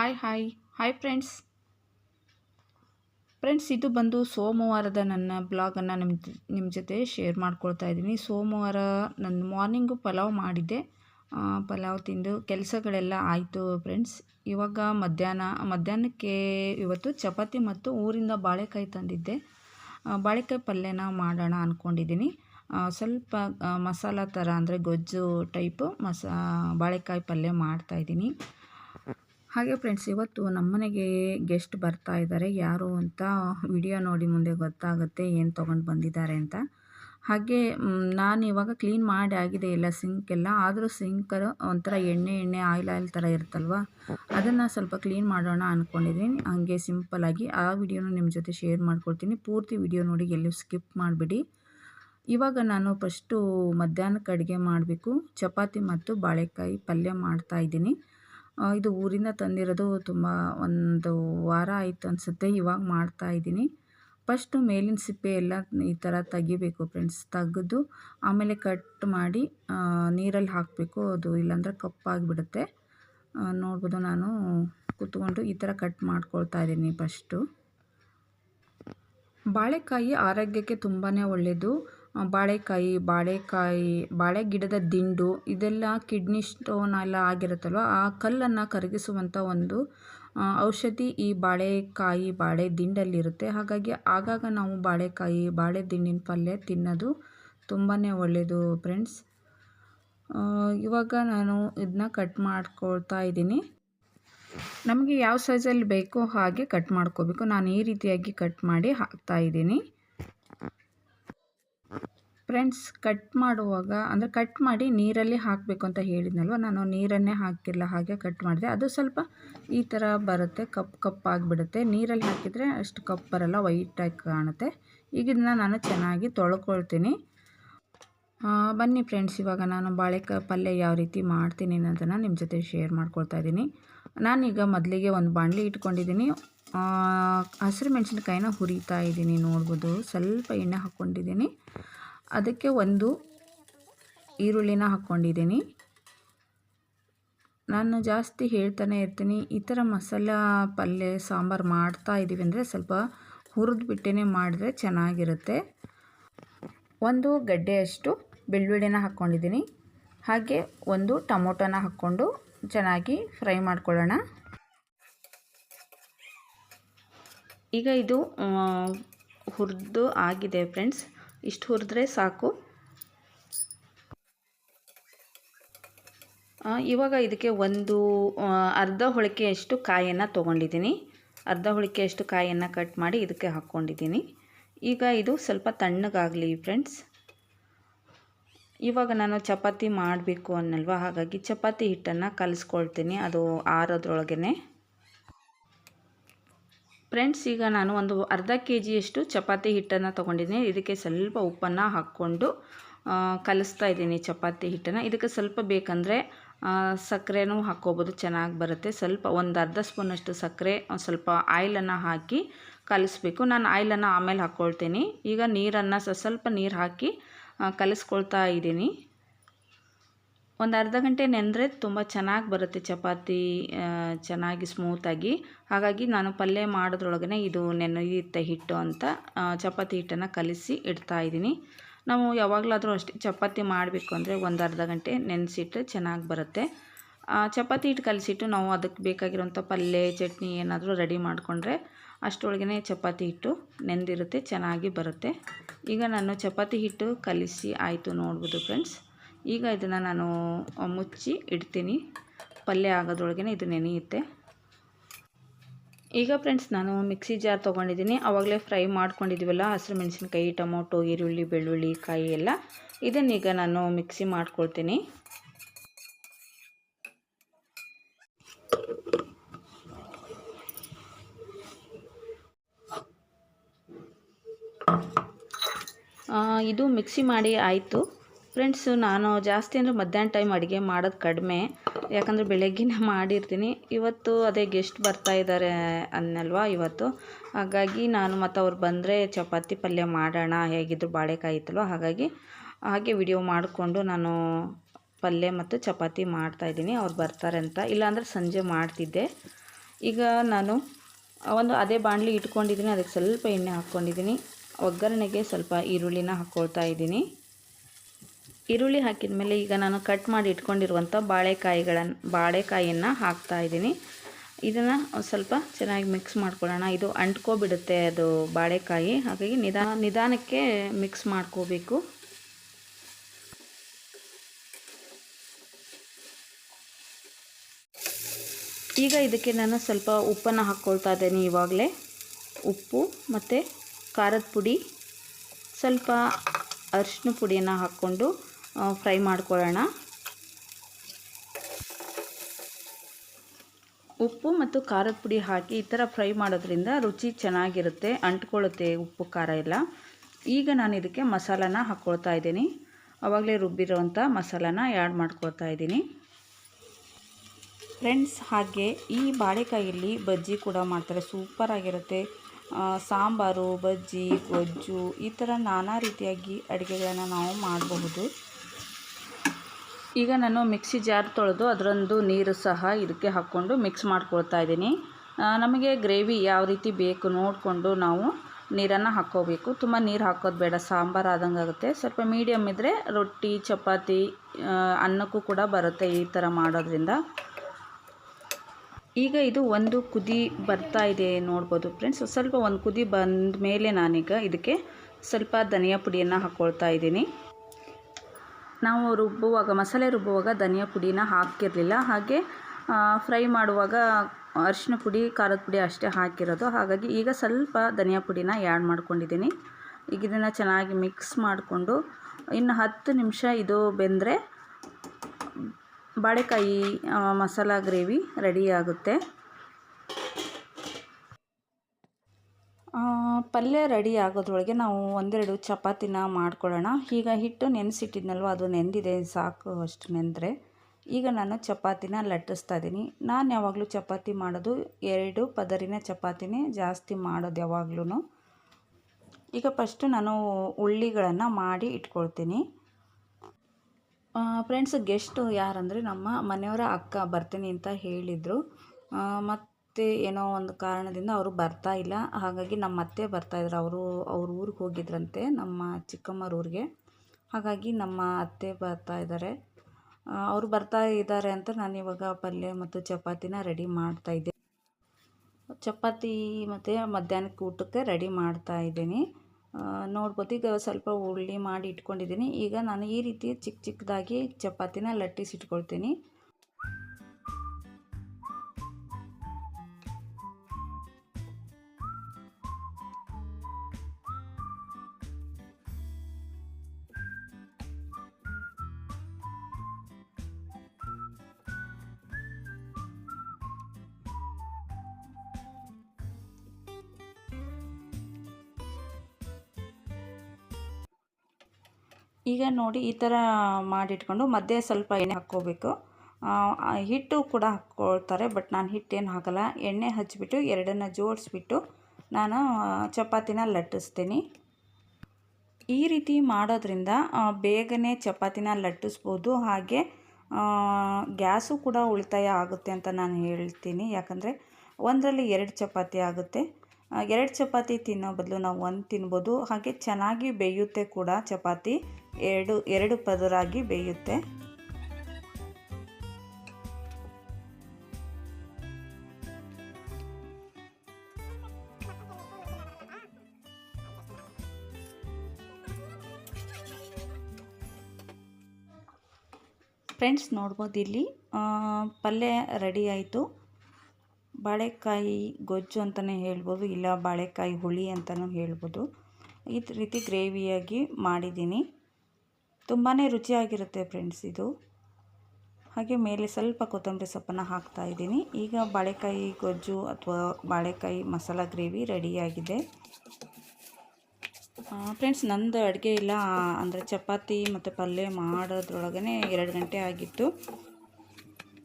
Hi hi hi friends friends ಇದು ಬಂದು ಸೋಮವಾರದ ನನ್ನ ಬ್ಲಾಗನ್ನು ನಿಮ್ಮ ನಿಮ್ಮ ಜೊತೆ ಶೇರ್ ಮಾಡ್ಕೊಳ್ತಾ ಇದ್ದೀನಿ. ಸೋಮವಾರ ನನ್ನ ಮಾರ್ನಿಂಗು ಪಲಾವ್ ಮಾಡಿದ್ದೆ. ಪಲಾವ್ ತಿಂದು ಕೆಲಸಗಳೆಲ್ಲ ಆಯಿತು ಫ್ರೆಂಡ್ಸ್ ಇವಾಗ ಮಧ್ಯಾಹ್ನ, ಮಧ್ಯಾಹ್ನಕ್ಕೆ ಇವತ್ತು ಚಪಾತಿ ಮತ್ತು ಊರಿಂದ ಬಾಳೆಕಾಯಿ ತಂದಿದ್ದೆ. ಬಾಳೆಕಾಯಿ ಪಲ್ಯನ ಮಾಡೋಣ ಅಂದ್ಕೊಂಡಿದ್ದೀನಿ ಸ್ವಲ್ಪ ಮಸಾಲ ಥರ ಅಂದರೆ ಗೊಜ್ಜು ಟೈಪು ಮಸಾ ಬಾಳೆಕಾಯಿ ಪಲ್ಯ ಮಾಡ್ತಾಯಿದ್ದೀನಿ ಹಾಗೆ ಫ್ರೆಂಡ್ಸ್ ಇವತ್ತು ನಮ್ಮನೆಗೆ ಗೆಸ್ಟ್ ಬರ್ತಾ ಇದ್ದಾರೆ ಯಾರು ಅಂತ ವಿಡಿಯೋ ನೋಡಿ ಮುಂದೆ ಗೊತ್ತಾಗುತ್ತೆ ಏನು ತೊಗೊಂಡು ಬಂದಿದ್ದಾರೆ ಅಂತ. ಹಾಗೆ ನಾನು ಇವಾಗ ಕ್ಲೀನ್ ಮಾಡಿ ಆಗಿದೆ ಎಲ್ಲ ಸಿಂಕ್ ಎಲ್ಲ. ಆದರೂ ಸಿಂಕರು ಒಂಥರ ಎಣ್ಣೆ ಎಣ್ಣೆ ಆಯಿಲ್ ಆಯಿಲ್ ಥರ ಇರುತ್ತಲ್ವ? ಅದನ್ನು ಸ್ವಲ್ಪ ಕ್ಲೀನ್ ಮಾಡೋಣ ಅಂದ್ಕೊಂಡಿದ್ದೀನಿ ಹಾಗೆ ಸಿಂಪಲಾಗಿ ಆ ವಿಡಿಯೋನ ನಿಮ್ಮ ಜೊತೆ ಶೇರ್ ಮಾಡ್ಕೊಳ್ತೀನಿ ಪೂರ್ತಿ ವಿಡಿಯೋ ನೋಡಿ ಎಲ್ಲೂ ಸ್ಕಿಪ್ ಮಾಡಿಬಿಡಿ. ಇವಾಗ ನಾನು ಫಸ್ಟು ಮಧ್ಯಾಹ್ನಕ್ಕೆ ಅಡುಗೆ ಮಾಡಬೇಕು. ಚಪಾತಿ ಮತ್ತು ಬಾಳೆಕಾಯಿ ಪಲ್ಯ ಮಾಡ್ತಾ ಇದ್ದೀನಿ. ಆ, ಇದು ಊರಿಂದ ತಂದಿರೋದು ತುಂಬ ಒಂದು ವಾರ ಆಯಿತು ಅನಿಸುತ್ತೆ. ಇವಾಗ ಮಾಡ್ತಾ ಇದ್ದೀನಿ. ಫಸ್ಟು ಮೇಲಿನ ಸಿಪ್ಪೆ ಎಲ್ಲ ಈ ಥರ ತೆಗಿಬೇಕು ಫ್ರೆಂಡ್ಸ್, ತೆಗೆದು ಆಮೇಲೆ ಕಟ್ ಮಾಡಿ ನೀರಲ್ಲಿ ಹಾಕಬೇಕು. ಅದು ಇಲ್ಲಾಂದರೆ ಕಪ್ಪಾಗಿಬಿಡುತ್ತೆ. ನೋಡ್ಬೋದು ನಾನು ಕೂತ್ಕೊಂಡು ಈ ಥರ ಕಟ್ ಮಾಡ್ಕೊಳ್ತಾ ಇದ್ದೀನಿ ಫಸ್ಟು. ಬಾಳೆಕಾಯಿ ಆರೋಗ್ಯಕ್ಕೆ ತುಂಬಾ ಒಳ್ಳೆಯದು ಬಾಳೆಕಾಯಿ ಬಾಳೆಕಾಯಿ ಬಾಳೆ ಗಿಡದ ದಿಂಡು ಇದೆಲ್ಲ ಕಿಡ್ನಿ ಸ್ಟೋನ್ ಎಲ್ಲ ಆಗಿರುತ್ತಲ್ವ? ಆ ಕಲ್ಲನ್ನು ಕರಗಿಸುವಂಥ ಒಂದು ಔಷಧಿ ಈ ಬಾಳೆಕಾಯಿ, ಬಾಳೆ ದಿಂಡಲ್ಲಿರುತ್ತೆ ಹಾಗಾಗಿ ಆಗಾಗ ನಾವು ಬಾಳೆಕಾಯಿ, ಬಾಳೆ ದಿಂಡಿನ ಪಲ್ಯ ತಿನ್ನೋದು ತುಂಬಾ ಒಳ್ಳೆಯದು ಫ್ರೆಂಡ್ಸ್. ಇವಾಗ ನಾನು ಇದನ್ನ ಕಟ್ ಮಾಡ್ಕೊಳ್ತಾ ಇದ್ದೀನಿ. ನಮಗೆ ಯಾವ ಸೈಜಲ್ಲಿ ಬೇಕೋ ಹಾಗೆ ಕಟ್ ಮಾಡ್ಕೋಬೇಕು. ನಾನು ಈ ರೀತಿಯಾಗಿ ಕಟ್ ಮಾಡಿ ಹಾಕ್ತಾ ಇದ್ದೀನಿ. ಫ್ರೆಂಡ್ಸ್ ಕಟ್ ಮಾಡುವಾಗ, ಅಂದರೆ ಕಟ್ ಮಾಡಿ ನೀರಲ್ಲಿ ಹಾಕಬೇಕು ಅಂತ ಹೇಳಿದ್ನಲ್ವ? ನಾನು ನೀರನ್ನೇ ಹಾಕಿಲ್ಲ, ಹಾಗೆ ಕಟ್ ಮಾಡಿದೆ. ಅದು ಸ್ವಲ್ಪ ಈ ಥರ ಬರುತ್ತೆ, ಕಪ್ ಕಪ್ ಆಗಿಬಿಡುತ್ತೆ. ನೀರಲ್ಲಿ ಹಾಕಿದರೆ ಅಷ್ಟು ಕಪ್ ಬರಲ್ಲ ವೈಟಾಗಿ ಕಾಣುತ್ತೆ. ಈಗ ಇದನ್ನ ನಾನು ಚೆನ್ನಾಗಿ ತೊಳ್ಕೊಳ್ತೀನಿ. ಬನ್ನಿ ಫ್ರೆಂಡ್ಸ್ ಇವಾಗ ನಾನು ಬಾಳೆಕಾಯಿ ಪಲ್ಯ ಯಾವ ರೀತಿ ಮಾಡ್ತೀನಿ ಅನ್ನೋದನ್ನು ನಿಮ್ಮ ಜೊತೆ ಶೇರ್ ಮಾಡ್ಕೊಳ್ತಾ ಇದ್ದೀನಿ. ನಾನೀಗ ಮೊದಲಿಗೆ ಒಂದು ಬಾಣಲಿ ಇಟ್ಕೊಂಡಿದ್ದೀನಿ. ಹಸಿರು ಮೆಣಸಿನ್ಕಾಯಿನ ಹುರಿತಾ ಇದ್ದೀನಿ ನೋಡ್ಬೋದು. ಸ್ವಲ್ಪ ಎಣ್ಣೆ ಹಾಕ್ಕೊಂಡಿದ್ದೀನಿ. ಅದಕ್ಕೆ ಒಂದು ಈರುಳ್ಳಿನ ಹಾಕ್ಕೊಂಡಿದ್ದೀನಿ. ನಾನು ಜಾಸ್ತಿ ಹೇಳ್ತಾನೆ ಇರ್ತೀನಿ, ಈ ಥರ ಮಸಾಲ ಪಲ್ಯ, ಸಾಂಬಾರು ಮಾಡ್ತಾ ಇದ್ದೀವಿ ಅಂದರೆ ಸ್ವಲ್ಪ ಹುರಿದು ಬಿಟ್ಟೇ ಮಾಡಿದ್ರೆ ಚೆನ್ನಾಗಿರುತ್ತೆ. ಒಂದು ಗಡ್ಡೆಯಷ್ಟು ಬೆಳ್ಳುಳ್ಳಿನ ಹಾಕ್ಕೊಂಡಿದ್ದೀನಿ. ಹಾಗೆ ಒಂದು ಟೊಮೊಟೊನ ಹಾಕ್ಕೊಂಡು ಚೆನ್ನಾಗಿ ಫ್ರೈ ಮಾಡ್ಕೊಳ್ಳೋಣ. ಈಗ ಇದು ಹುರಿದು ಆಗಿದೆ ಫ್ರೆಂಡ್ಸ್. ಇಷ್ಟು ಹುರಿದ್ರೆ ಸಾಕು. ಇವಾಗ ಇದಕ್ಕೆ ಒಂದು ಅರ್ಧ ಹೊಳಿಕೆಯಷ್ಟು ಕಾಯನ್ನು ತೊಗೊಂಡಿದ್ದೀನಿ. ಅರ್ಧ ಹೊಳಿಕೆಯಷ್ಟು ಕಾಯನ್ನು ಕಟ್ ಮಾಡಿ ಇದಕ್ಕೆ ಹಾಕ್ಕೊಂಡಿದ್ದೀನಿ. ಈಗ ಇದು ಸ್ವಲ್ಪ ತಣ್ಣಗಾಗಲಿ ಫ್ರೆಂಡ್ಸ್. ಇವಾಗ ನಾನು ಚಪಾತಿ ಮಾಡಬೇಕು ಅನ್ನಲ್ವ? ಹಾಗಾಗಿ ಚಪಾತಿ ಹಿಟ್ಟನ್ನು ಕಲಿಸ್ಕೊಳ್ತೀನಿ ಅದು ಆರೋದ್ರೊಳಗೇ ಫ್ರೆಂಡ್ಸ್, ಈಗ ನಾನು ಒಂದು ಅರ್ಧ ಕೆ ಜಿಯಷ್ಟು ಚಪಾತಿ ಹಿಟ್ಟನ್ನು ತೊಗೊಂಡಿದ್ದೀನಿ. ಇದಕ್ಕೆ ಸ್ವಲ್ಪ ಉಪ್ಪನ್ನು ಹಾಕ್ಕೊಂಡು ಕಲಿಸ್ತಾ ಇದ್ದೀನಿ ಚಪಾತಿ ಹಿಟ್ಟನ್ನು. ಇದಕ್ಕೆ ಸ್ವಲ್ಪ ಬೇಕಂದರೆ ಸಕ್ಕರೆನೂ ಹಾಕ್ಕೋಬೋದು, ಚೆನ್ನಾಗಿ ಬರುತ್ತೆ. ಸ್ವಲ್ಪ ಒಂದು ಅರ್ಧ ಸ್ಪೂನಷ್ಟು ಸಕ್ಕರೆ, ಸ್ವಲ್ಪ ಆಯಿಲನ್ನು ಹಾಕಿ ಕಲಿಸ್ಬೇಕು. ನಾನು ಆಯಿಲನ್ನು ಆಮೇಲೆ ಹಾಕ್ಕೊಳ್ತೀನಿ ಈಗ ನೀರನ್ನು ಸ್ವಲ್ಪ ನೀರು ಹಾಕಿ ಕಲಿಸ್ಕೊಳ್ತಾ ಇದ್ದೀನಿ. ಒಂದು ಅರ್ಧ ಗಂಟೆ ನೆನೆದ್ರೆ ತುಂಬ ಚೆನ್ನಾಗಿ ಬರುತ್ತೆ ಚಪಾತಿ ಚೆನ್ನಾಗಿ ಸ್ಮೂತಾಗಿ ಹಾಗಾಗಿ ನಾನು ಪಲ್ಯ ಮಾಡೋದ್ರೊಳಗೇ ಇದು ನೆನೆಯುತ್ತೆ ಹಿಟ್ಟು ಅಂತ ಚಪಾತಿ ಹಿಟ್ಟನ್ನು ಕಲಿಸಿ ಇಡ್ತಾ ಇದ್ದೀನಿ. ನಾವು ಯಾವಾಗಲಾದರೂ ಅಷ್ಟೇ ಚಪಾತಿ ಮಾಡಬೇಕು ಅಂದರೆ ಒಂದು ಅರ್ಧ ಗಂಟೆ ನೆನೆಸಿಟ್ಟರೆ ಚೆನ್ನಾಗಿ ಬರುತ್ತೆ. ಚಪಾತಿ ಹಿಟ್ಟು ಕಲಿಸಿಟ್ಟು ನಾವು ಅದಕ್ಕೆ ಬೇಕಾಗಿರುವಂಥ ಪಲ್ಯ, ಚಟ್ನಿ ಏನಾದರೂ ರೆಡಿ ಮಾಡಿಕೊಂಡ್ರೆ ಅಷ್ಟರೊಳಗೇ ಚಪಾತಿ ಹಿಟ್ಟು ನೆಂದಿರುತ್ತೆ, ಚೆನ್ನಾಗಿ ಬರುತ್ತೆ. ಈಗ ನಾನು ಚಪಾತಿ ಹಿಟ್ಟು ಕಲಿಸಿ ಆಯಿತು ನೋಡ್ಬೋದು ಫ್ರೆಂಡ್ಸ್ ಈಗ ಇದನ್ನು ನಾನು ಮುಚ್ಚಿ ಇಡ್ತೀನಿ. ಪಲ್ಯ ಆಗೋದ್ರೊಳಗೆ ಇದು ನೆನೆಯುತ್ತೆ. ಈಗ ಫ್ರೆಂಡ್ಸ್ ನಾನು ಮಿಕ್ಸಿ ಜಾರ್ ತೊಗೊಂಡಿದ್ದೀನಿ. ಆವಾಗಲೇ ಫ್ರೈ ಮಾಡ್ಕೊಂಡಿದ್ದೀವಲ್ಲ ಹಸಿರು ಮೆಣಸಿನ್ಕಾಯಿ, ಟೊಮೊಟೊ, ಈರುಳ್ಳಿ, ಬೆಳ್ಳುಳ್ಳಿ, ಕಾಯಿ ಎಲ್ಲ. ಇದನ್ನೀಗ ನಾನು ಮಿಕ್ಸಿ ಮಾಡ್ಕೊಳ್ತೀನಿ. ಇದು ಮಿಕ್ಸಿ ಮಾಡಿ ಆಯಿತು. ಫ್ರೆಂಡ್ಸ್ ನಾನು ಜಾಸ್ತಿ ಅಂದರೆ ಮಧ್ಯಾಹ್ನ ಟೈಮ್ ಅಡುಗೆ ಮಾಡೋದು ಕಡಿಮೆ. ಯಾಕಂದರೆ ಬೆಳಗ್ಗೆನೇ ಮಾಡಿರ್ತೀನಿ. ಇವತ್ತು ಅದೇ ಗೆಸ್ಟ್ ಬರ್ತಾ ಇದ್ದಾರೆ ಅನ್ನಲ್ವಾ ಇವತ್ತು. ಹಾಗಾಗಿ ನಾನು ಮತ್ತು ಅವ್ರು ಬಂದರೆ ಚಪಾತಿ ಪಲ್ಯ ಮಾಡೋಣ. ಹೇಗಿದ್ರು ಬಾಳೆಕಾಯಿ ಇತ್ತಲ್ವ ಹಾಗಾಗಿ ಹಾಗೆ ವಿಡಿಯೋ ಮಾಡಿಕೊಂಡು ನಾನು ಪಲ್ಯ ಮತ್ತು ಚಪಾತಿ ಮಾಡ್ತಾಯಿದ್ದೀನಿ ಅವ್ರು ಬರ್ತಾರೆ ಅಂತ. ಇಲ್ಲಾಂದರೆ ಸಂಜೆ ಮಾಡ್ತಿದ್ದೆ. ಈಗ ನಾನು ಒಂದು ಅದೇ ಬಾಣಲಿ ಇಟ್ಕೊಂಡಿದ್ದೀನಿ. ಅದಕ್ಕೆ ಸ್ವಲ್ಪ ಎಣ್ಣೆ ಹಾಕ್ಕೊಂಡಿದ್ದೀನಿ. ಒಗ್ಗರಣೆಗೆ ಸ್ವಲ್ಪ ಈರುಳ್ಳಿನ ಹಾಕ್ಕೊಳ್ತಾ ಇದ್ದೀನಿ. ಈರುಳ್ಳಿ ಹಾಕಿದ ಮೇಲೆ ಈಗ ನಾನು ಕಟ್ ಮಾಡಿ ಇಟ್ಕೊಂಡಿರುವಂಥ ಬಾಳೆಕಾಯಿಗಳನ್ನು, ಬಾಳೆಕಾಯಿಯನ್ನು ಹಾಕ್ತಾ ಇದ್ದೀನಿ. ಇದನ್ನು ಸ್ವಲ್ಪ ಚೆನ್ನಾಗಿ ಮಿಕ್ಸ್ ಮಾಡ್ಕೊಳ್ಳೋಣ. ಇದು ಅಂಟ್ಕೊಬಿಡುತ್ತೆ ಅದು ಬಾಳೆಕಾಯಿ. ಹಾಗಾಗಿ ನಿಧಾನ, ನಿಧಾನಕ್ಕೆ ಮಿಕ್ಸ್ ಮಾಡ್ಕೋಬೇಕು. ಈಗ ಇದಕ್ಕೆ ನಾನು ಸ್ವಲ್ಪ ಉಪ್ಪನ್ನು ಹಾಕ್ಕೊಳ್ತಾ ಇದ್ದೇನೆ ಇವಾಗಲೇ. ಉಪ್ಪು ಮತ್ತು ಖಾರದ ಪುಡಿ. ಸ್ವಲ್ಪ ಅರಿಶಿನ ಪುಡಿಯನ್ನು ಹಾಕ್ಕೊಂಡು ಫ್ರೈ ಮಾಡ್ಕೊಳ್ಳೋಣ. ಉಪ್ಪು ಮತ್ತು ಖಾರದ ಪುಡಿ ಹಾಕಿ ಈ ಥರ ಫ್ರೈ ಮಾಡೋದ್ರಿಂದ ರುಚಿ ಚೆನ್ನಾಗಿರುತ್ತೆ, ಅಂಟ್ಕೊಳ್ಳುತ್ತೆ ಉಪ್ಪು, ಖಾರ ಎಲ್ಲ. ಈಗ ನಾನು ಇದಕ್ಕೆ ಮಸಾಲಾನ ಹಾಕ್ಕೊಳ್ತಾ ಇದ್ದೀನಿ. ಅವಾಗಲೇ ರುಬ್ಬಿರೋವಂಥ ಮಸಾಲಾನ ಆ್ಯಡ್ ಮಾಡ್ಕೊಳ್ತಾ ಇದ್ದೀನಿ. ಫ್ರೆಂಡ್ಸ್, ಹಾಗೆ ಈ ಬಾಳೆಕಾಯಲ್ಲಿ ಬಜ್ಜಿ ಕೂಡ ಮಾಡ್ತಾರೆ. ಸೂಪರಾಗಿರುತ್ತೆ. ಸಾಂಬಾರು, ಬಜ್ಜಿ, ಗೊಜ್ಜು ಈ ಥರ ನಾನಾ ರೀತಿಯಾಗಿ ಅಡುಗೆಗಳನ್ನು ನಾವು ಮಾಡಬಹುದು. ಈಗ ನಾನು ಮಿಕ್ಸಿ ಜಾರ್ ತೊಳೆದು ಅದರೊಂದು ನೀರು ಸಹ ಇದಕ್ಕೆ ಹಾಕ್ಕೊಂಡು ಮಿಕ್ಸ್ ಮಾಡ್ಕೊಳ್ತಾ ಇದ್ದೀನಿ. ನಮಗೆ ಗ್ರೇವಿ ಯಾವ ರೀತಿ ಬೇಕು ನೋಡಿಕೊಂಡು ನಾವು ನೀರನ್ನು ಹಾಕ್ಕೋಬೇಕು. ತುಂಬ ನೀರು ಹಾಕೋದು ಬೇಡ, ಸಾಂಬಾರು ಆದಂಗೆ ಆಗುತ್ತೆ. ಸ್ವಲ್ಪ ಮೀಡಿಯಮ್ ಇದ್ದರೆ ರೊಟ್ಟಿ, ಚಪಾತಿ ಅನ್ನಕ್ಕೂ ಕೂಡ ಬರುತ್ತೆ ಈ ಥರ ಮಾಡೋದ್ರಿಂದ. ಈಗ ಇದು ಒಂದು ಕುದಿ ಬರ್ತಾ ಇದೆ ನೋಡ್ಬೋದು ಫ್ರೆಂಡ್ಸ್ ಸ್ವಲ್ಪ ಒಂದು ಕುದಿ ಬಂದ ಮೇಲೆ ನಾನೀಗ ಇದಕ್ಕೆ ಸ್ವಲ್ಪ ಧನಿಯಾ ಪುಡಿಯನ್ನು ಹಾಕ್ಕೊಳ್ತಾ ಇದ್ದೀನಿ. ನಾವು ರುಬ್ಬುವಾಗ, ಮಸಾಲೆ ರುಬ್ಬುವಾಗ ಧನಿಯಾ ಪುಡಿನ ಹಾಕಿರಲಿಲ್ಲ. ಹಾಗೆ ಫ್ರೈ ಮಾಡುವಾಗ ಅರಿಶಿನ ಪುಡಿ, ಖಾರದ ಪುಡಿ ಅಷ್ಟೇ ಹಾಕಿರೋದು. ಹಾಗಾಗಿ ಈಗ ಸ್ವಲ್ಪ ಧನಿಯಾ ಪುಡಿನ ಆ್ಯಡ್ ಮಾಡ್ಕೊಂಡಿದ್ದೀನಿ. ಈಗ ಇದನ್ನು ಚೆನ್ನಾಗಿ ಮಿಕ್ಸ್ ಮಾಡಿಕೊಂಡು ಇನ್ನು ಹತ್ತು ನಿಮಿಷ ಇದು ಬೆಂದರೆ ಬಾಳೆಕಾಯಿ ಮಸಾಲ ಗ್ರೇವಿ ರೆಡಿ ಆಗುತ್ತೆ. ಪಲ್ಯ ರೆಡಿ ಆಗೋದ್ರೊಳಗೆ ನಾವು ಒಂದೆರಡು ಚಪಾತಿನ ಮಾಡ್ಕೊಳ್ಳೋಣ. ಈಗ ಹಿಟ್ಟು ನೆನೆಸಿಟ್ಟಿದ್ನಲ್ವ, ಅದು ನೆಂದಿದೆ, ಸಾಕು ಅಷ್ಟು ನೆಂದರೆ. ಈಗ ನಾನು ಚಪಾತಿನ ಲಟ್ಟಿಸ್ತಾ ಇದ್ದೀನಿ. ನಾನು ಯಾವಾಗಲೂ ಚಪಾತಿ ಮಾಡೋದು ಎರಡು ಪದರಿನ ಚಪಾತಿನೇ ಜಾಸ್ತಿ ಮಾಡೋದು ಯಾವಾಗ್ಲೂ ಈಗ ಫಸ್ಟು ನಾನು ಉಳ್ಳಿಗಳನ್ನು ಮಾಡಿ ಇಟ್ಕೊಳ್ತೀನಿ. ಫ್ರೆಂಡ್ಸ್ ಗೆಸ್ಟು ಯಾರಂದರೆ ನಮ್ಮ ಮನೆಯವರ ಅಕ್ಕ ಬರ್ತೀನಿ ಅಂತ ಹೇಳಿದರು. ಮತ್ತು ಮತ್ತು ಏನೋ ಒಂದು ಕಾರಣದಿಂದ ಅವರು ಬರ್ತಾ ಇಲ್ಲ. ಹಾಗಾಗಿ ನಮ್ಮ ಅತ್ತೆ ಬರ್ತಾಯಿದ್ರು ಅವರು, ಅವ್ರ ಊರಿಗೆ ಹೋಗಿದ್ರಂತೆ, ನಮ್ಮ ಚಿಕ್ಕಮ್ಮರ ಊರಿಗೆ. ಹಾಗಾಗಿ ನಮ್ಮ ಅತ್ತೆ ಬರ್ತಾ ಇದ್ದಾರೆ ಅವರು ಬರ್ತಾ ಇದ್ದಾರೆ ಅಂತ ನಾನು ಇವಾಗ ಪಲ್ಯ ಮತ್ತು ಚಪಾತಿನ ರೆಡಿ ಮಾಡ್ತಾಯಿದ್ದೆ ಚಪಾತಿ ಮತ್ತು ಮಧ್ಯಾಹ್ನಕ್ಕೆ ಊಟಕ್ಕೆ ರೆಡಿ ಮಾಡ್ತಾ ಇದ್ದೀನಿ. ನೋಡ್ಬೋದು ಈಗ ಸ್ವಲ್ಪ ಉಳ್ಳಿ ಮಾಡಿ ಇಟ್ಕೊಂಡಿದ್ದೀನಿ. ಈಗ ನಾನು ಈ ರೀತಿ ಚಿಕ್ಕ ಚಿಕ್ಕದಾಗಿ ಚಪಾತಿನ ಲಟ್ಟಿಸಿಟ್ಕೊಳ್ತೀನಿ ಈಗ ನೋಡಿ ಈ ಥರ ಮಾಡಿಟ್ಕೊಂಡು ಮಧ್ಯೆ ಸ್ವಲ್ಪ ಎಣ್ಣೆ ಹಾಕ್ಕೋಬೇಕು. ಹಿಟ್ಟು ಕೂಡ ಹಾಕ್ಕೊಳ್ತಾರೆ, ಬಟ್ ನಾನು ಹಿಟ್ಟೇನು ಹಾಕಲ್ಲ. ಎಣ್ಣೆ ಹಚ್ಚಿಬಿಟ್ಟು ಎರಡನ್ನು ಜೋಡಿಸ್ಬಿಟ್ಟು ನಾನು ಚಪಾತಿನ ಲಟ್ಟಿಸ್ತೀನಿ. ಈ ರೀತಿ ಮಾಡೋದ್ರಿಂದ ಬೇಗನೆ ಚಪಾತಿನ ಲಟ್ಟಿಸ್ಬೋದು. ಹಾಗೆ ಗ್ಯಾಸು ಕೂಡ ಉಳಿತಾಯ ಆಗುತ್ತೆ ಅಂತ ನಾನು ಹೇಳ್ತೀನಿ. ಯಾಕಂದರೆ ಒಂದರಲ್ಲಿ ಎರಡು ಚಪಾತಿ ಆಗುತ್ತೆ. ಎರಡು ಚಪಾತಿ ತಿನ್ನೋ ಬದಲು ನಾವು ಒಂದು ತಿನ್ಬೋದು. ಹಾಗೆ ಚೆನ್ನಾಗಿ ಬೇಯುತ್ತೆ ಕೂಡ ಚಪಾತಿ. ಎರಡು ಎರಡು ಪದರಾಗಿ ಬೇಯುತ್ತೆ. ಫ್ರೆಂಡ್ಸ್ ನೋಡ್ಬೋದು ಇಲ್ಲಿ ಪಲ್ಯ ರೆಡಿ ಆಯಿತು. ಬಾಳೆಕಾಯಿ ಗೊಜ್ಜು ಅಂತಲೇ ಹೇಳ್ಬೋದು, ಇಲ್ಲ ಬಾಳೆಕಾಯಿ ಹುಳಿ ಅಂತಲೂ ಹೇಳ್ಬೋದು. ಈ ರೀತಿ ಗ್ರೇವಿಯಾಗಿ ಮಾಡಿದ್ದೀನಿ. ತುಂಬಾ ರುಚಿಯಾಗಿರುತ್ತೆ ಫ್ರೆಂಡ್ಸ್ ಇದು. ಹಾಗೆ ಮೇಲೆ ಸ್ವಲ್ಪ ಕೊತ್ತಂಬರಿ ಸೊಪ್ಪನ್ನು ಹಾಕ್ತಾ ಇದ್ದೀನಿ. ಈಗ ಬಾಳೆಕಾಯಿ ಗೊಜ್ಜು ಅಥವಾ ಬಾಳೆಕಾಯಿ ಮಸಾಲ ಗ್ರೇವಿ ರೆಡಿಯಾಗಿದೆ. ಫ್ರೆಂಡ್ಸ್ ನಂದು ಅಡುಗೆ ಇಲ್ಲ, ಅಂದರೆ ಚಪಾತಿ ಮತ್ತು ಪಲ್ಯ ಮಾಡೋದ್ರೊಳಗೇ ಎರಡು ಗಂಟೆ ಆಗಿತ್ತು.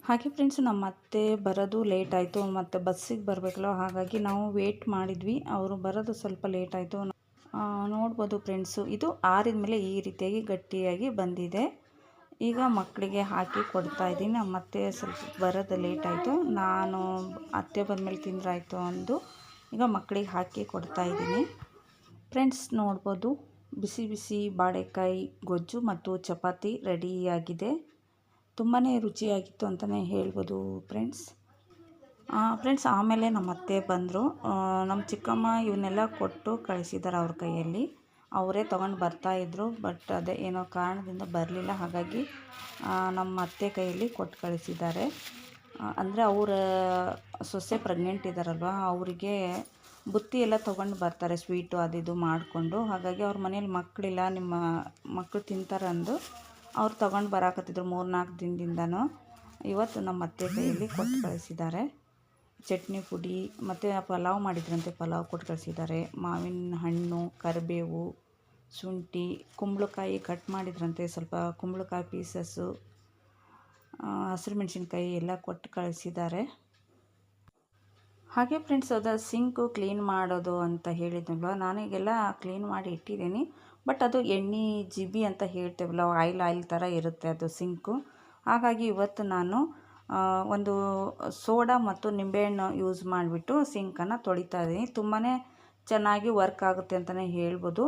ಹಾಗೆ ಫ್ರೆಂಡ್ಸ್ ನಮ್ಮ ಅತ್ತೆ ಬರೋದು ಲೇಟ್ ಆಯಿತು, ಮತ್ತು ಬಸ್ಸಿಗೆ ಬರಬೇಕಲ್ಲ, ಹಾಗಾಗಿ ನಾವು ವೇಟ್ ಮಾಡಿದ್ವಿ. ಅವರು ಬರೋದು ಸ್ವಲ್ಪ ಲೇಟ್ ಆಯಿತು. ನೋಡ್ಬೋದು ಫ್ರೆಂಡ್ಸು ಇದು ಆರಿದ ಮೇಲೆ ಈ ರೀತಿಯಾಗಿ ಗಟ್ಟಿಯಾಗಿ ಬಂದಿದೆ. ಈಗ ಮಕ್ಕಳಿಗೆ ಹಾಕಿ ಕೊಡ್ತಾ ಇದ್ದೀನಿ. ನಮ್ಮ ಅತ್ತೆ ಸ್ವಲ್ಪ ಬರೋದು ಲೇಟ್ ಆಯಿತು. ನಾನು ಅತ್ತೆ ಬಂದಮೇಲೆ ತಿಂದ್ರಾಯ್ತು ಅಂದು ಈಗ ಮಕ್ಕಳಿಗೆ ಹಾಕಿ ಕೊಡ್ತಾ ಇದ್ದೀನಿ. ಫ್ರೆಂಡ್ಸ್ ನೋಡ್ಬೋದು, ಬಿಸಿ ಬಿಸಿ ಬಾಳೆಕಾಯಿ, ಗೊಜ್ಜು ಮತ್ತು ಚಪಾತಿ ರೆಡಿಯಾಗಿದೆ ತುಂಬಾ ರುಚಿಯಾಗಿತ್ತು ಅಂತಲೇ ಹೇಳ್ಬೋದು ಫ್ರೆಂಡ್ಸ್ ಫ್ರೆಂಡ್ಸ್ ಆಮೇಲೆ ನಮ್ಮ ಅತ್ತೆ ಬಂದರು. ನಮ್ಮ ಚಿಕ್ಕಮ್ಮ ಇವನ್ನೆಲ್ಲ ಕೊಟ್ಟು ಕಳಿಸಿದ್ದಾರೆ ಅವ್ರ ಕೈಯಲ್ಲಿ. ಅವರೇ ತೊಗೊಂಡು ಬರ್ತಾಯಿದ್ರು ಬಟ್ ಅದೇ ಏನೋ ಕಾರಣದಿಂದ ಬರಲಿಲ್ಲ. ಹಾಗಾಗಿ ನಮ್ಮ ಅತ್ತೆ ಕೈಯಲ್ಲಿ ಕೊಟ್ಟು ಕಳಿಸಿದ್ದಾರೆ. ಅಂದರೆ ಅವರ ಸೊಸೆ ಪ್ರೆಗ್ನೆಂಟ್ ಇದ್ದಾರಲ್ವ ಅವರಿಗೆ ಬುತ್ತಿ ಎಲ್ಲ ತೊಗೊಂಡು ಬರ್ತಾರೆ ಸ್ವೀಟು ಅದು ಇದು ಮಾಡಿಕೊಂಡು. ಹಾಗಾಗಿ ಅವ್ರ ಮನೇಲಿ ಮಕ್ಕಳಿಲ್ಲ ನಿಮ್ಮ ಮಕ್ಕಳು ತಿಂತಾರೆ ಅಂದು ಅವ್ರು ತಗೊಂಡು ಬರಾಕತ್ತಿದ್ರು ಮೂರು ನಾಲ್ಕು ದಿನದಿಂದನೂ. ಇವತ್ತು ನಮ್ಮ ಅತ್ತೆ ಕೈಯಲ್ಲಿ ಕೊಟ್ಟು ಕಳಿಸಿದ್ದಾರೆ. ಚಟ್ನಿ, ಪುಡಿ ಮತ್ತು ಪಲಾವ್ ಮಾಡಿದ್ರಂತೆ, ಪಲಾವ್ ಕೊಟ್ಟು ಕಳಿಸಿದ್ದಾರೆ. ಮಾವಿನ ಹಣ್ಣು, ಕರಿಬೇವು, ಶುಂಠಿ, ಕುಂಬಳಕಾಯಿ ಕಟ್ ಮಾಡಿದ್ರಂತೆ. ಸ್ವಲ್ಪ ಕುಂಬಳಕಾಯಿ ಪೀಸಸ್ಸು ಹಸಿರು ಮೆಣಸಿನ್ಕಾಯಿ ಎಲ್ಲ ಕೊಟ್ಟು ಕಳಿಸಿದ್ದಾರೆ. ಹಾಗೆ ಫ್ರೆಂಡ್ಸ್ ಅದ ಸಿಂಕು ಕ್ಲೀನ್ ಮಾಡೋದು ಅಂತ ಹೇಳಿದ್ನಲ್ವ? ನಾನೀಗೆಲ್ಲ ಕ್ಲೀನ್ ಮಾಡಿ ಇಟ್ಟಿದ್ದೀನಿ. ಬಟ್ ಅದು ಎಣ್ಣೆ ಜಿಬಿ ಅಂತ ಹೇಳ್ತೇವಲ್ಲ ಆಯಿಲ್ ಆಯಿಲ್ ಥರ ಇರುತ್ತೆ ಅದು ಸಿಂಕು. ಹಾಗಾಗಿ ಇವತ್ತು ನಾನು ಒಂದು ಸೋಡಾ ಮತ್ತು ನಿಂಬೆಹಣ್ಣು ಯೂಸ್ ಮಾಡಿಬಿಟ್ಟು ಸಿಂಕನ್ನು ತೊಳಿತಾ ಇದ್ದೀನಿ. ತುಂಬಾ ಚೆನ್ನಾಗಿ ವರ್ಕ್ ಆಗುತ್ತೆ ಅಂತಲೇ ಹೇಳ್ಬೋದು.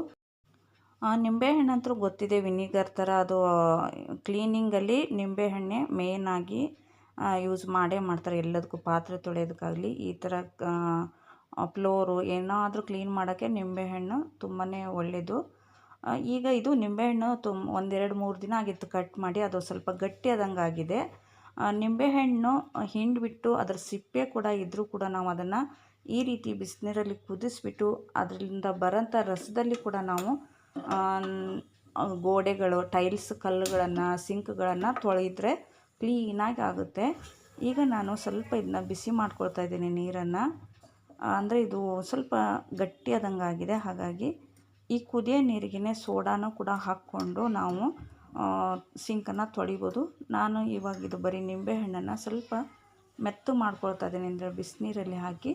ನಿಂಬೆಹಣ್ಣಂತೂ ಗೊತ್ತಿದೆ ವಿನಿಗರ್ ಥರ ಅದು ಕ್ಲೀನಿಂಗಲ್ಲಿ ನಿಂಬೆಹಣ್ಣೆ ಮೇಯ್ನಾಗಿ ಯೂಸ್ ಮಾಡೇ ಮಾಡ್ತಾರೆ. ಎಲ್ಲದಕ್ಕೂ ಪಾತ್ರೆ ತೊಳೆಯೋದಕ್ಕಾಗಲಿ, ಈ ಥರ ಫ್ಲೋರು ಏನಾದರೂ ಕ್ಲೀನ್ ಮಾಡೋಕ್ಕೆ ನಿಂಬೆಹಣ್ಣು ತುಂಬಾ ಒಳ್ಳೆಯದು ಈಗ ಇದು ನಿಂಬೆಹಣ್ಣು ತುಮ್, ಒಂದೆರಡು ಮೂರು ದಿನ ಆಗಿತ್ತು ಕಟ್ ಮಾಡಿ, ಅದು ಸ್ವಲ್ಪ ಗಟ್ಟಿ ಆದಂಗೆ ಆಗಿದೆ ನಿಂಬೆಹಣ್ಣು ಹಿಂಡಿಬಿಟ್ಟು ಅದರ ಸಿಪ್ಪೆ ಕೂಡ ಇದ್ದರೂ ಕೂಡ ನಾವು ಅದನ್ನು ಈ ರೀತಿ ಬಿಸಿನೀರಲ್ಲಿ ಕುದಿಸ್ಬಿಟ್ಟು ಅದರಿಂದ ಬರೋಂಥ ರಸದಲ್ಲಿ ಕೂಡ ನಾವು ಗೋಡೆಗಳು, ಟೈಲ್ಸ್, ಕಲ್ಲುಗಳನ್ನು, ಸಿಂಕ್ಗಳನ್ನು ತೊಳೆದ್ರೆ ಕ್ಲೀನಾಗಿ ಆಗುತ್ತೆ. ಈಗ ನಾನು ಸ್ವಲ್ಪ ಇದನ್ನ ಬಿಸಿ ಮಾಡ್ಕೊಳ್ತಾ ಇದ್ದೀನಿ ನೀರನ್ನು. ಅಂದರೆ ಇದು ಸ್ವಲ್ಪ ಗಟ್ಟಿಯಾದಂಗೆ ಆಗಿದೆ ಹಾಗಾಗಿ ಈ ಕುದಿಯೋ ನೀರಿಗೆನೇ ಸೋಡಾನು ಕೂಡ ಹಾಕ್ಕೊಂಡು ನಾವು ಸಿಂಕನ್ನು ತೊಳಿಬೋದು. ನಾನು ಇವಾಗ ಇದು ಬರೀ ನಿಂಬೆಹಣ್ಣನ್ನು ಸ್ವಲ್ಪ ಮೆತ್ತು ಮಾಡ್ಕೊಳ್ತಾ ಇದ್ದೀನಿ. ಅಂದರೆ ಬಿಸಿನೀರಲ್ಲಿ ಹಾಕಿ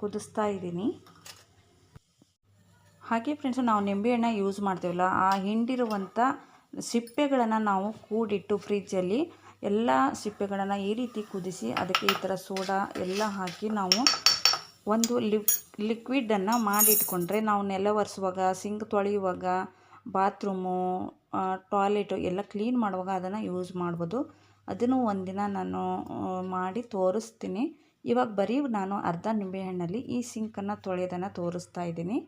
ಕುದಿಸ್ತಾ ಇದ್ದೀನಿ. ಹಾಗೆ ಫ್ರೆಂಡ್ಸ್ ನಾವು ನಿಂಬೆಹಣ್ಣ ಯೂಸ್ ಮಾಡ್ತೀವಲ್ಲ, ಆ ಹಿಂಡಿರುವಂಥ ಸಿಪ್ಪೆಗಳನ್ನು ನಾವು ಕೂಡಿಟ್ಟು ಫ್ರಿಜ್ಜಲ್ಲಿ ಎಲ್ಲ ಸಿಪ್ಪೆಗಳನ್ನು ಈ ರೀತಿ ಕುದಿಸಿ, ಅದಕ್ಕೆ ಈ ಥರ ಸೋಡಾ ಎಲ್ಲ ಹಾಕಿ ನಾವು ಒಂದು ಲಿಕ್ ಲಿಕ್ವಿಡನ್ನು ಮಾಡಿಟ್ಕೊಂಡ್ರೆ ನಾವು ನೆಲ ಒರೆಸುವಾಗ ಸಿಂಕ್ ತೊಳೆಯುವಾಗ ಬಾತ್ರೂಮು ಟಾಯ್ಲೆಟು ಎಲ್ಲ ಕ್ಲೀನ್ ಮಾಡುವಾಗ ಅದನ್ನು ಯೂಸ್ ಮಾಡ್ಬೋದು. ಅದನ್ನು ಒಂದಿನ ನಾನು ಮಾಡಿ ತೋರಿಸ್ತೀನಿ. ಇವಾಗ ಬರೀ ನಾನು ಅರ್ಧ ನಿಂಬೆಹಣ್ಣಲ್ಲಿ ಈ ಸಿಂಕನ್ನು ತೊಳೆಯೋದನ್ನು ತೋರಿಸ್ತಾ ಇದ್ದೀನಿ.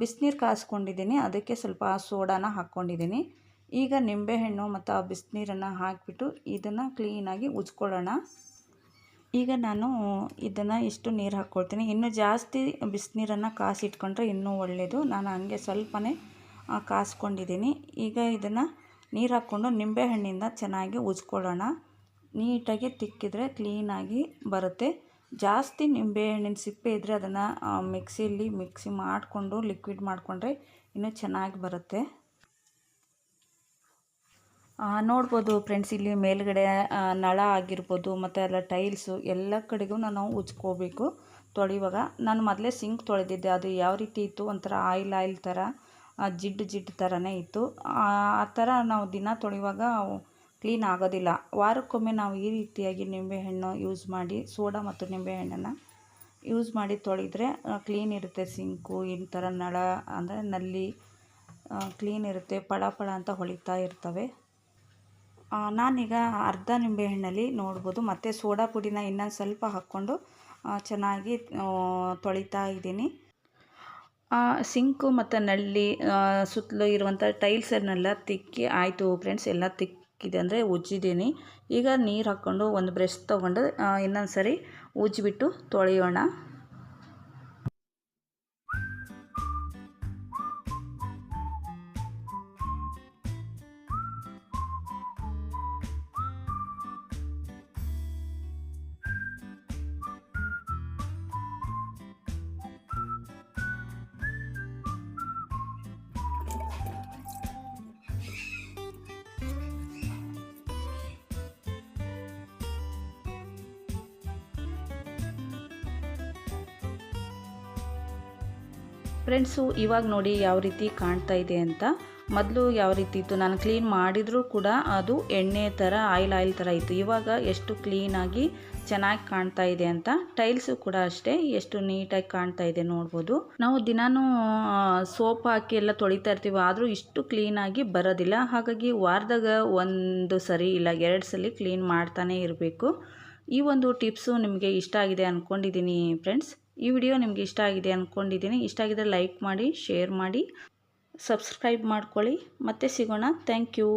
ಬಿಸಿನೀರು ಕಾಸ್ಕೊಂಡಿದ್ದೀನಿ. ಅದಕ್ಕೆ ಸ್ವಲ್ಪ ಸೋಡಾನ ಹಾಕ್ಕೊಂಡಿದ್ದೀನಿ. ಈಗ ನಿಂಬೆಹಣ್ಣು ಮತ್ತು ಆ ಬಿಸಿನೀರನ್ನು ಹಾಕಿಬಿಟ್ಟು ಇದನ್ನು ಕ್ಲೀನಾಗಿ ಉಜ್ಕೊಳ್ಳೋಣ. ಈಗ ನಾನು ಇದನ್ನು ಇಷ್ಟು ನೀರು ಹಾಕ್ಕೊಳ್ತೀನಿ ಇನ್ನೂ ಜಾಸ್ತಿ ಬಿಸಿನೀರನ್ನು ಕಾಸಿಟ್ಕೊಂಡ್ರೆ ಇನ್ನೂ ಒಳ್ಳೆಯದು ನಾನು ಹಂಗೆ ಸ್ವಲ್ಪನೇ ಕಾಸ್ಕೊಂಡಿದ್ದೀನಿ. ಈಗ ಇದನ್ನು ನೀರು ಹಾಕ್ಕೊಂಡು ನಿಂಬೆಹಣ್ಣಿಂದ ಚೆನ್ನಾಗಿ ಉಜ್ಕೊಳ್ಳೋಣ ನೀಟಾಗಿ ತಿಕ್ಕಿದರೆ ಕ್ಲೀನಾಗಿ ಬರುತ್ತೆ. ಜಾಸ್ತಿ ನಿಂಬೆಹಣ್ಣಿನ ಸಿಪ್ಪೆ ಇದ್ದರೆ ಅದನ್ನು ಮಿಕ್ಸಿಯಲ್ಲಿ ಮಿಕ್ಸಿ ಮಾಡಿಕೊಂಡು ಲಿಕ್ವಿಡ್ ಮಾಡಿಕೊಂಡ್ರೆ ಇನ್ನೂ ಚೆನ್ನಾಗಿ ಬರುತ್ತೆ. ನೋಡ್ಬೋದು ಫ್ರೆಂಡ್ಸ್ ಇಲ್ಲಿ ಮೇಲ್ಗಡೆ ನಳ ಆಗಿರ್ಬೋದು, ಮತ್ತು ಎಲ್ಲ ಟೈಲ್ಸು ಎಲ್ಲ ಕಡೆಗೂ ನಾವು ಉಜ್ಕೋಬೇಕು. ತೊಳೆಯುವಾಗ ನಾನು ಮೊದಲೇ ಸಿಂಕ್ ತೊಳೆದಿದ್ದೆ. ಅದು ಯಾವ ರೀತಿ ಇತ್ತು? ಒಂಥರ ಆಯಿಲ್ ಆಯಿಲ್ ಥರ ಜಿಡ್ಡು ಜಿಡ್ಡು ಥರನೇ ಇತ್ತು. ಆ ಥರ ನಾವು ದಿನ ತೊಳೆಯುವಾಗ ಕ್ಲೀನ್ ಆಗೋದಿಲ್ಲ. ವಾರಕ್ಕೊಮ್ಮೆ ನಾವು ಈ ರೀತಿಯಾಗಿ ನಿಂಬೆಹಣ್ಣು ಯೂಸ್ ಮಾಡಿ, ಸೋಡಾ ಮತ್ತು ನಿಂಬೆಹಣ್ಣನ್ನು ಯೂಸ್ ಮಾಡಿ ತೊಳೆದ್ರೆ ಕ್ಲೀನ್ ಇರುತ್ತೆ ಸಿಂಕು ಈ ಥರ ನಳ, ಅಂದರೆ ನಲ್ಲಿ ಕ್ಲೀನ್ ಇರುತ್ತೆ, ಪಳ ಪಳ ಅಂತ ಹೊಳಿತಾ ಇರ್ತವೆ. ನಾನೀಗ ಅರ್ಧ ನಿಂಬೆಹಣ್ಣಲ್ಲಿ ನೋಡ್ಬೋದು. ಮತ್ತು ಸೋಡಾ ಪುಡಿನ ಇನ್ನೊಂದು ಸ್ವಲ್ಪ ಹಾಕ್ಕೊಂಡು ಚೆನ್ನಾಗಿ ತೊಳಿತಾ ಇದ್ದೀನಿ. ಸಿಂಕು ಮತ್ತು ನಲ್ಲಿ ಸುತ್ತಲೂ ಇರುವಂಥ ಟೈಲ್ಸನ್ನೆಲ್ಲ ತಿಕ್ಕಿ, ಆಯಿತು ಫ್ರೆಂಡ್ಸ್ ಎಲ್ಲ ತಿಕ್ಕಿದೆ ಅಂದರೆ ಉಜ್ಜಿದ್ದೀನಿ. ಈಗ ನೀರು ಹಾಕ್ಕೊಂಡು ಒಂದು ಬ್ರಷ್ ತೊಗೊಂಡು ಇನ್ನೊಂದು ಸರಿ ಉಜ್ಜಿಬಿಟ್ಟು ತೊಳೆಯೋಣ. ಫ್ರೆಂಡ್ಸು, ಇವಾಗ ನೋಡಿ ಯಾವ ರೀತಿ ಕಾಣ್ತಾ ಇದೆ ಅಂತ. ಮೊದಲು ಯಾವ ರೀತಿ ಇತ್ತು? ನಾನು ಕ್ಲೀನ್ ಮಾಡಿದರೂ ಕೂಡ ಅದು ಎಣ್ಣೆ ಥರ, ಆಯಿಲ್ ಆಯಿಲ್ ಥರ ಇತ್ತು. ಇವಾಗ ಎಷ್ಟು ಕ್ಲೀನಾಗಿ ಚೆನ್ನಾಗಿ ಕಾಣ್ತಾ ಇದೆ ಅಂತ. ಟೈಲ್ಸು ಕೂಡ ಅಷ್ಟೇ, ಎಷ್ಟು ನೀಟಾಗಿ ಕಾಣ್ತಾ ಇದೆ ನೋಡ್ಬೋದು. ನಾವು ದಿನಾನೂ ಸೋಪ್ ಹಾಕಿ ಎಲ್ಲ ತೊಳಿತಾ ಇರ್ತೀವಿ, ಆದರೂ ಇಷ್ಟು ಕ್ಲೀನಾಗಿ ಬರೋದಿಲ್ಲ. ಹಾಗಾಗಿ ವಾರದಾಗ ಒಂದು ಸರಿ ಇಲ್ಲ, ಎರಡು ಸಲ ಕ್ಲೀನ್ ಮಾಡ್ತಾನೇ ಇರಬೇಕು. ಈ ಒಂದು ಟಿಪ್ಸು ನಿಮಗೆ ಇಷ್ಟ ಆಗಿದೆ ಅಂದ್ಕೊಂಡಿದ್ದೀನಿ ಫ್ರೆಂಡ್ಸ್. ಈ ವಿಡಿಯೋ ನಿಮಗೆ ಇಷ್ಟ ಆಗಿದೆ ಅಂದ್ಕೊಂಡಿದ್ದೀನಿ ಇಷ್ಟ ಆಗಿದ್ರೆ ಲೈಕ್ ಮಾಡಿ ಶೇರ್ ಮಾಡಿ ಸಬ್ಸ್ಕ್ರೈಬ್ ಮಾಡ್ಕೊಳ್ಳಿ. ಮತ್ತೆ ಸಿಗೋಣ. Thank you